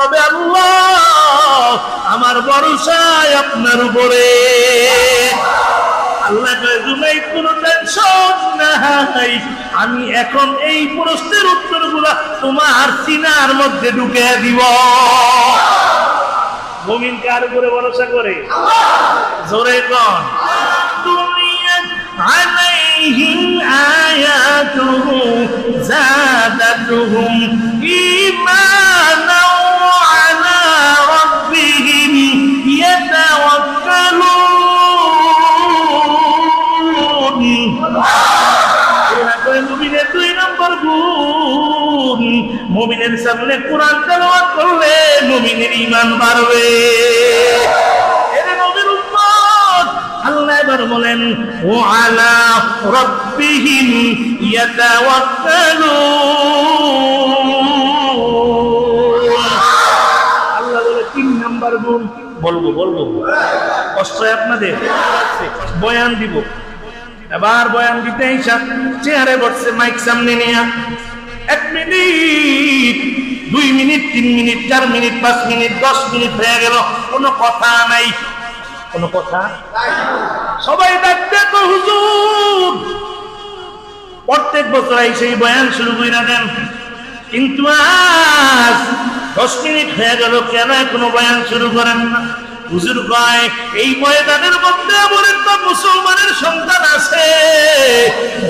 তবে আল্লাহ আমার ভরসায় আপনার উপরে। আমি এখন এই প্রশ্নের উত্তরগুলা তোমার সিনার মধ্যে ঢুকে দিব। মুমিন কার উপরে ভরসা করে? জোরে কন। দুনিয়া আলাইহিম আয়াতুহু জাদাতুহুম ই মুমিনের দুই নম্বর গুণ। মুমিনের সামনে কোরআন তেলাওয়াত করলে মুমিনের ঈমান বাড়বে। আল্লাহ এবার বলেন, ও আলা রাব্বিহিম ইয়াতাওয়াক্কালুন। আল্লাহ বলে, তিন নাম্বার বলব বলব। কষ্ট আপনাদের? বয়ান দিব। এবার বয়ান দিতে হিসাব চেয়ারে বসছে মাইক সামনে নিয়ে। এক মিনিট, দুই মিনিট, তিন মিনিট, চার মিনিট, পাঁচ মিনিট, দশ মিনিট হয়ে গেল। কোনো কথা নাই। কোনো কথা সবাই ডাকতে তো হুজুর। প্রত্যেক বছর সেই বয়ান শুরু করে দেন। কিন্তু আজ দশ মিনিট হয়ে গেল, কেন কোনো বয়ান শুরু করেন না? হুজুর কয় এই ময়দানের মধ্যে এমন একটা মুসলমানের সন্তান আছে,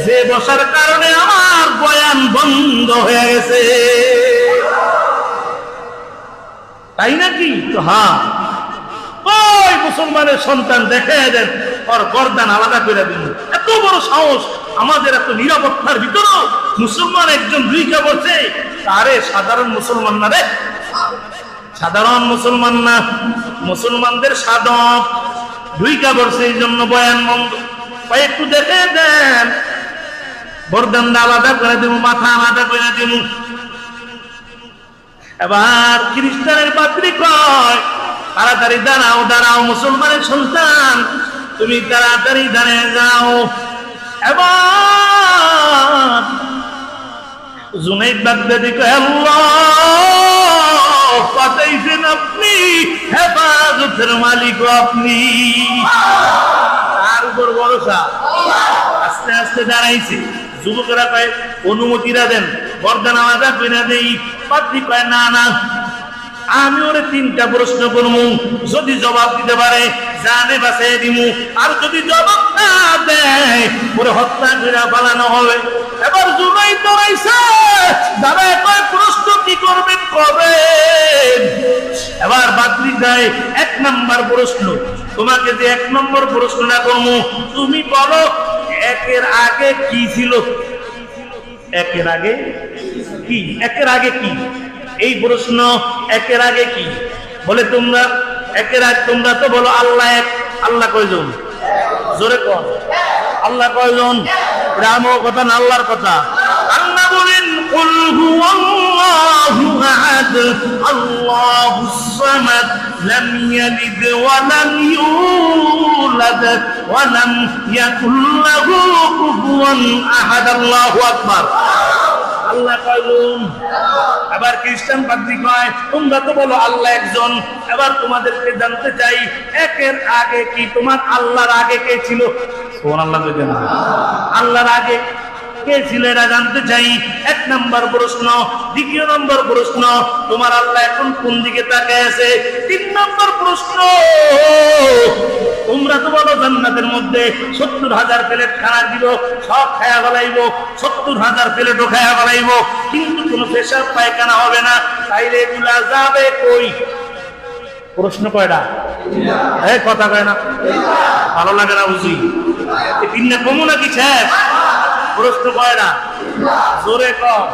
যে বসার কারণে আমার বয়ান বন্ধ হয়ে গেছে। তাই নাকি? হ্যাঁ। ওই মুসলমানের সন্তান দেখে দেন, ওর গর্দান আলাদা করে দিন এত বড় সাহস, আমাদের এত নিরাপত্তার ভিতরেও মুসলমান একজন দুইটা বলছে, আরে সাধারণ মুসলমান না রে? সাধারণ মুসলমান না। মুসলমানদের সাধক। দুইটা বলছে এই জন্য বয়ান ভাই একটু দেখে দেন। বরদানটা আলাদা করে দিব মাথা আলাদা করে দিব এবার খ্রিস্টানের পাত্রী কয়, তাড়াতাড়ি দাঁড়াও দাঁড়াও, মুসলমানের সন্তান। তুমি তাড়াতাড়ি দাঁড়িয়ে যাও। এবার জুনাইদ বাগদাদি কয়, আল্লাহ! পাঠাইছেন আপনি, হেফাজতের মালিক আপনি। তার উপর ভরসা। আস্তে আস্তে দাঁড়াইছে। যুবকেরা কয়, অনুমতিরা দেন বর্দা নামাজা কইরা দেই। পাত্রী কয়, না না। আমি ওরে তিনটা প্রশ্ন করব যদি জবাব দিতে পারে, জানে বাসায় দিমু। আর যদি জবাব না দেয়, ওরে হত্যা করে পালানো হবে। এবার জুনাই তোরাইছে দাদা কয়, প্রশ্ন কি করবেন কবে? বাদ্রি এক নাম্বার প্রশ্ন। তোমাকে যে এক নম্বর প্রশ্নটা করব, তুমি বলো, একের আগে কি ছিল? একের আগে কি? একের আগে কি? এই প্রশ্ন, একের আগে কি? বলে তোমরা, একের আগে তোমরা তো বলো আল্লাহ এক, আল্লাহ কয়জন? জোরে কর। আল্লাহ কয়জন? রাম কথা না আল্লাহর কথা? আল্লাহ বলেন قل هو الله أحد الله الصمد لم يلد ولم يولد ولم يكن له كفوا أحد الله أكبر আল্লাহ কয়জন এবার খ্রিস্টান পাদ্রী কয় তোমরা তো বলো আল্লাহ একজন এবার তোমাদেরকে জানতে চাই একের আগে কি তোমার আল্লাহর আগে কে ছিল কোন আল্লাহ আল্লাহর আগে কে কোন তিন জান্নাতের মধ্যে সত্তর হাজার প্লেট খানা দিব, সব খায়া সত্তর হাজার প্লেটও খায়া কিন্তু পায়খানা হবে না। তাইলে এগুলা যাবে কই? প্রশ্ন কয়টা? কথা কয় না। ভালো লাগে না বুঝি? এই তিনটা কমু নাকি প্রশ্ন কয়টা জোরে কর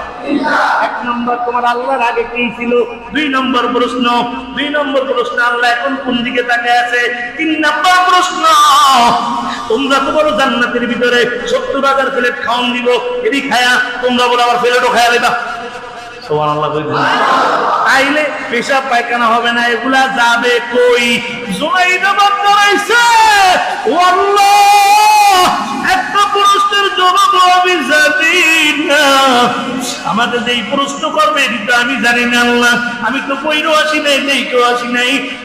এক নম্বর, তোমার আল্লাহর আগে কি ছিল? দুই নম্বর প্রশ্ন। দুই নম্বর প্রশ্ন, আল্লাহ এখন কোন দিকে তাকায় আছে? তিন নম্বর প্রশ্ন, তোমরা তো বলো জান্নাতের ভিতরে সত্তর হাজার প্লেট খাওয়ান দিব। এদি খায়া, তোমরা বলো আবার প্লেটও খায়া দেবা। সোমান আল্লাহ তাইলে পেশাব পায়খানা হবে না, এগুলা যাবে কই? জুনাই জবাব করাইছে ও আল্লাহ যে যেই প্রশ্ন করবে, এটা আমি জানি না আল্লাহ। আমি তো বইরও আসি নাই নেই কেউ আসি নাই।